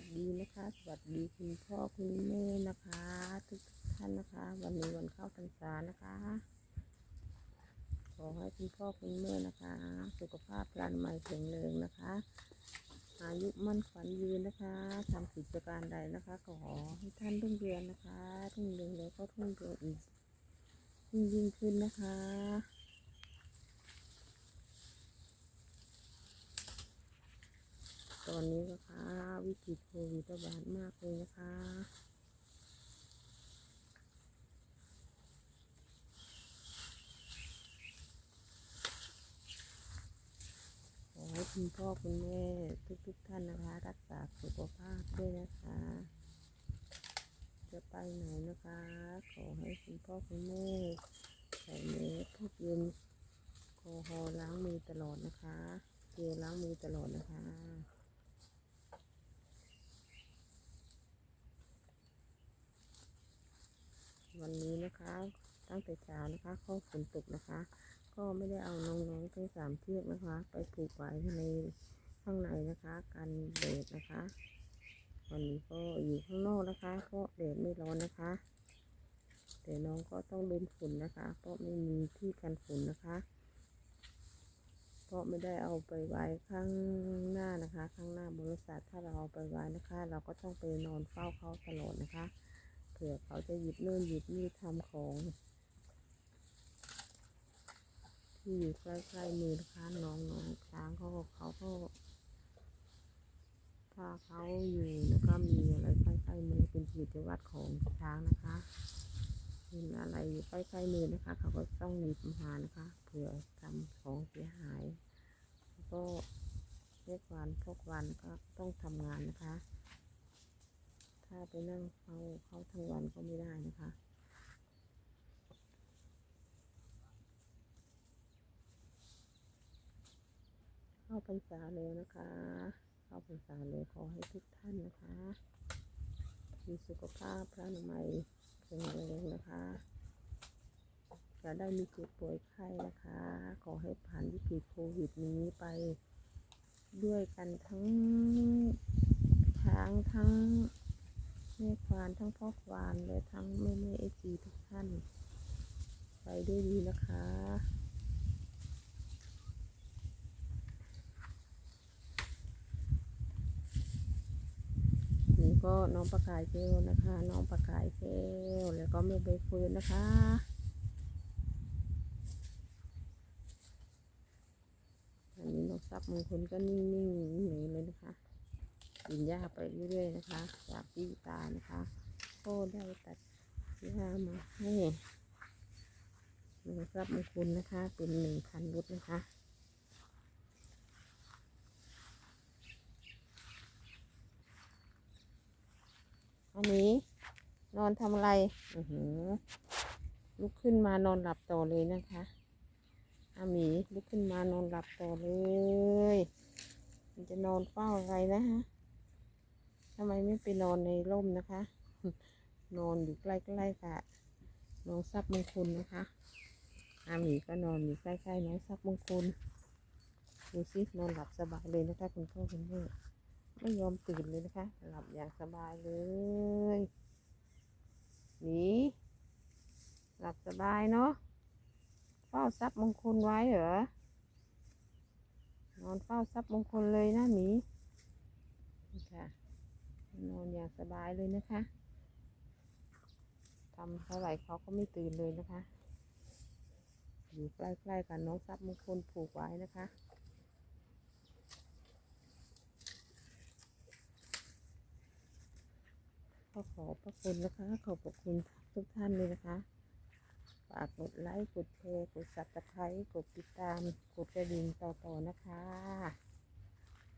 วัสดีนะคะ สวัสดีคุณพ่อคุณแม่นะคะ ทุกท่านนะคะ วันนี้วันเข้าพรรษานะคะ ขอให้คุณพ่อคุณแม่นะคะ สุขภาพพลานใหม่แข็งแรงนะคะ อายุมั่นขวัญยืนนะคะทำกิจการใดนะคะ ขอให้ท่านรุ่งเรืองนะคะรุ่งเรืองแล้วก็รุ่งเรืองอีกยิ่งยิ่งขึ้นนะคะ ตอนนี้นะคะ วิกฤตโควิดระบาดมากเลยนะคะขอให้คุณพ่อคุณแม่ทุกๆท่านนะคะ รักษาสุขภาพด้วยนะคะ จะไปไหนนะคะ ขอให้คุณพ่อคุณแม่ใส่เมสทุกเย็นแอลกอฮอล์ล้างมือตลอดนะคะ เจลล้างมือตลอดนะคะ วันนี้นะคะ ตั้งแต่เช้านะคะก็ฝนตกนะคะ ก็ไม่ได้เอาน้องๆทั้งสามเชือกนะคะ ไปผูกไว้ในข้างในนะคะกันแดดนะคะ วันนี้ก็อยู่ข้างนอกนะคะเพราะแดดไม่ร้อนนะคะแต่น้องก็ต้องโดนฝนนะคะ เพราะไม่มีที่กันฝนนะคะ เพราะไม่ได้เอาไปไว้ข้างหน้านะคะ ข้างหน้าบริษัทถ้าเราเอาไปไว้นะคะ เราก็ต้องไปนอนเฝ้าเขาตลอดนะคะ ผื่อเขาจะหยิบนู่นหยิบนี่ทำของ ที่อยู่ใกล้ๆมือนะคะน้องน้องช้างเขาเขาก็ถ้าเขาอยู่แล้วก็มีอะไรใกล้ๆมือเป็นกิจวัตรของช้างนะคะเห็นอะไรอยู่ใกล้ๆมือนะคะ เขาก็ต้องหนีบมานะคะเผื่อทำของเสียหายแล้วก็เรียกวันพกวันก็ต้องทำงานนะคะ ถ้าไปนั่งเขาเขาทั้งวันก็ไม่ได้นะคะเข้าพรรษาแล้วนะคะ เข้าพรรษาแล้วขอให้ทุกท่านนะคะ มีสุขภาพพระนามัยแข็งแรงนะคะจะได้มีเจ็บป่วยไข้นะคะ ขอให้ผ่านวิกฤตโควิดนี้ไปด้วยกันทั้งช้างทั้ง แม่ควานทั้งพ่อควานและทั้งแม่แม่เอจีทุกท่าน ไปด้วยดีนะคะนี่ก็น้องประกายแก้วนะคะ น้องประกายแก้วแล้วก็แม่ใบเฟิร์นนะคะอันนี้นกทรัพย์มงคลก็นิ่งๆอย่งนี้เลยนะคะ กินหญ้าไปเรื่อยๆนะคะ จากพี่ตานะคะก็ได้ตัดหญ้ามาให้นกทรัพย์มงคลนะคะ เป็นหนึ่งพันรุดนะคะอันนี้นอนทำอะไรอือหือลุกขึ้นมานอนหลับต่อเลยนะคะอามีลุกขึ้นมานอนหลับต่อเลย มันจะนอนเฝ้าอะไรนะฮะ ทำไมไม่ไปนอนในร่มนะคะ นอนอยู่ใกล้ๆกับน้องทรัพย์มงคลนะคะอาหมีก็นอนอยู่ใกล้ๆน้องทรัพย์มงคลดูสินอนหลับสบายเลยนะคะคุณพ่อคุณแม่ไม่ยอมตื่นเลยนะคะ หลับอย่างสบายเลยหนีหลับสบายเนาะเฝ้าทรัพย์มงคลไว้เหรอนอนเฝ้าทรัพย์มงคลเลยนะหมี นอนอย่างสบายเลยนะคะทำเท่าไหร่เขาก็ไม่ตื่นเลยนะคะ อยู่ใกล้ๆกับน้องทรัพย์มงคลผูกไว้นะคะก็ขอพระคุณนะคะ ขอบพระคุณทุกท่านเลยนะคะ ฝากกดไลค์ กดแชร์ กดซับสไครต์กดติดตาม กดกระดิ่งต่อๆนะคะ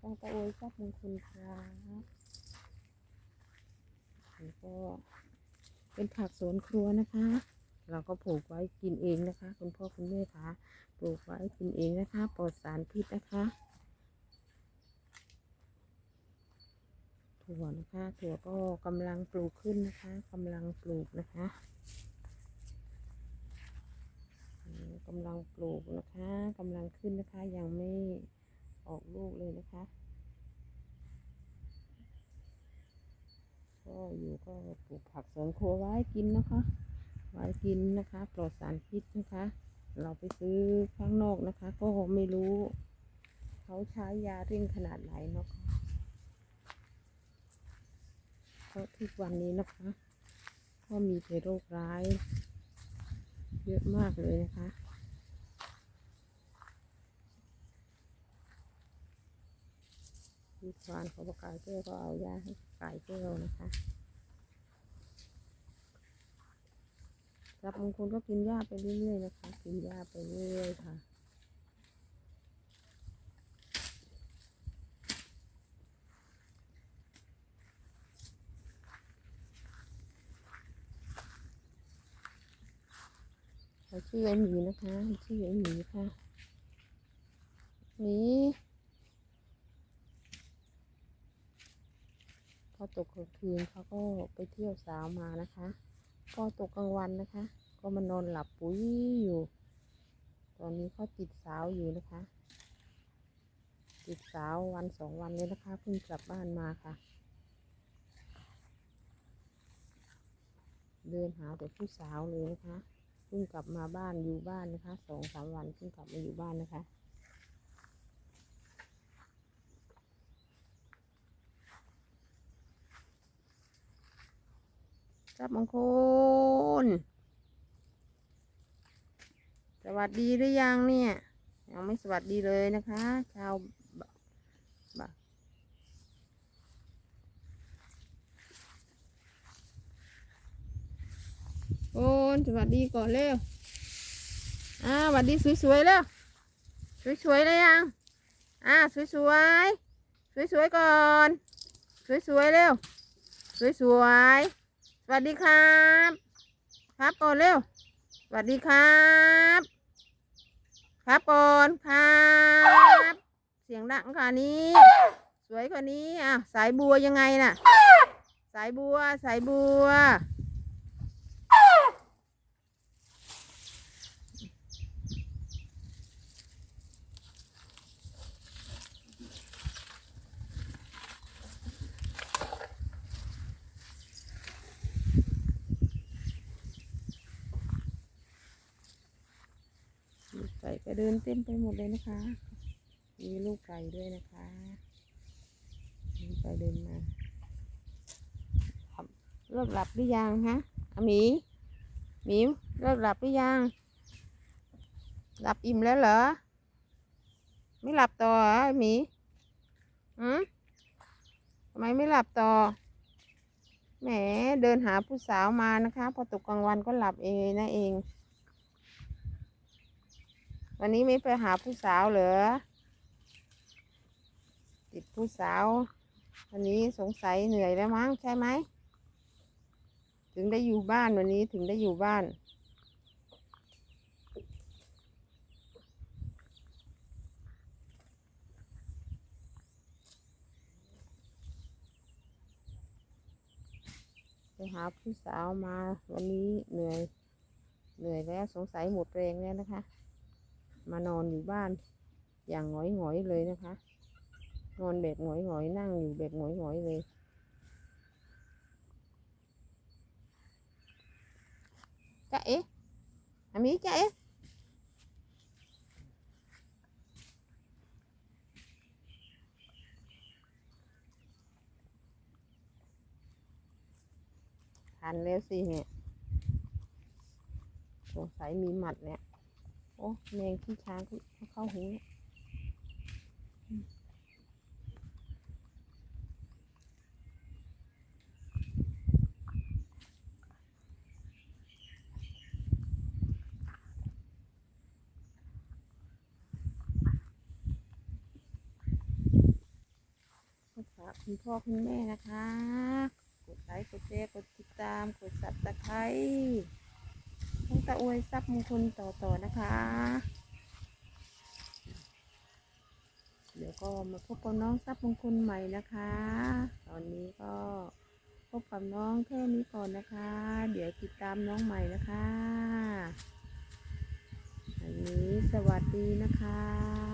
ต้องตะโอยทรัพย์มงคลครับ แล้วก็เป็นผักสวนครัวนะคะ เราก็ปลูกไว้กินเองนะคะ คุณพ่อคุณแม่คะปลูกไว้กินเองนะคะปลอดสารพิษนะคะถั่วนะคะถั่วก็กำลังปลูกขึ้นนะคะกำลังปลูกนะคะกำลังปลูกนะคะกำลังขึ้นนะคะยังไม่ออกลูกเลยนะคะ ก็ปลูกผักสวนครัวไว้กินนะคะ ไว้กินนะคะ ปลอดสารพิษนะคะ เราไปซื้อข้างนอกนะคะ ก็ไม่รู้ เขาใช้ยาเร่งขนาดไหนเนาะคะเพราะทุกวันนี้นะคะ ก็มีแต่โรคร้าย เยอะมากเลยนะคะ ที่ควานเขาประกายแก้วก็เอายาให้ไก่แก้วนะคะรับบางคนก็กินหญ้าไปเรื่อยๆนะคะ กินหญ้าไปเรื่อยๆค่ะชื่อไอหมีนะคะชื่อไอหมีค่ะหมี อตกกลางคืนเขาก็ไปเที่ยวสาวมานะคะ พอตกกลางวันนะคะ ก็มานอนหลับปุ๋ยอยู่ ตอนนี้เขาติดสาวอยู่นะคะ ติดสาววันสองวันเลยนะคะเพิ่งกลับบ้านมาค่ะ เดินหาแต่ผู้สาวเลยนะคะเพิ่งกลับมาบ้านอยู่บ้านนะคะสองสามวันเพิ่งกลับมาอยู่บ้านนะคะ รับมงคล สวัสดีหรือยังเนี่ย ยังไม่สวัสดีเลยนะคะ ชาวบบบโอนสวัสดีก่อนเร็ว อ่าสวัสดีสวยๆเร็ว สวยๆเลยยัง อ่าสวยๆ สวยๆก่อน สวยๆเร็ว สวยๆ วัสดีครับ ครับก่อนเร็วสวัสดีครับ ครับก่อนครับ เสียงดังค่ะนี้ สวยกว่านี้อะสายบัวยังไงน่ะ สายบัว สายบัว ลู ก็เดินเต็มไปหมดเลยนะคะ มีลูกไก่ด้วยนะคะเดินไปเดินมาครับเลิกหลับหรือยังฮะอาหมีหมิวเลิกหลับหรือยัง หลับอิ่มแล้วเหรอ ไม่หลับต่อหรอาหมีอืมทำไมไม่หลับต่อ แหมเดินหาผู้สาวมานะคะ พอตกกลางวันก็หลับเองนะเอง วันนี้ไม่ไปหาผู้สาวเหรอ ติดผู้สาว วันนี้สงสัยเหนื่อยแล้วมั้งใช่ไหม ถึงได้อยู่บ้านวันนี้ถึงได้อยู่บ้านไปหาผู้สาวมาวันนี้เหนื่อย เหนื่อยแล้วสงสัยหมดแรงแล้วนะคะ มานอนอยู่บ้าน อย่างหงอยหงอยเลยนะคะ นอนแบบหงอยหงอยนั่งอยู่แบบหงอยหงอยเลยจ๊ะเอ๊ะอามีจ๊ะเอ๊ะทันแล้วสิเนี่ยสงสัยมีหมัดเนี่ย อ้แมงขี้ช้างที่เข้าหูเนี่ยคุณพ่อคุณแม่นะคะ กดไลค์ กดแชร์ กดติดตาม กดสับตะไคร้ ต้องตะอวยทรัพย์มงคลต่อๆนะคะ เดี๋ยวก็มาพบกับน้องทรัพย์มงคลใหม่นะคะ ตอนนี้ก็พบกับน้องแค่นี้ก่อนนะคะ เดี๋ยวติดตามน้องใหม่นะคะ อันนี้สวัสดีนะคะ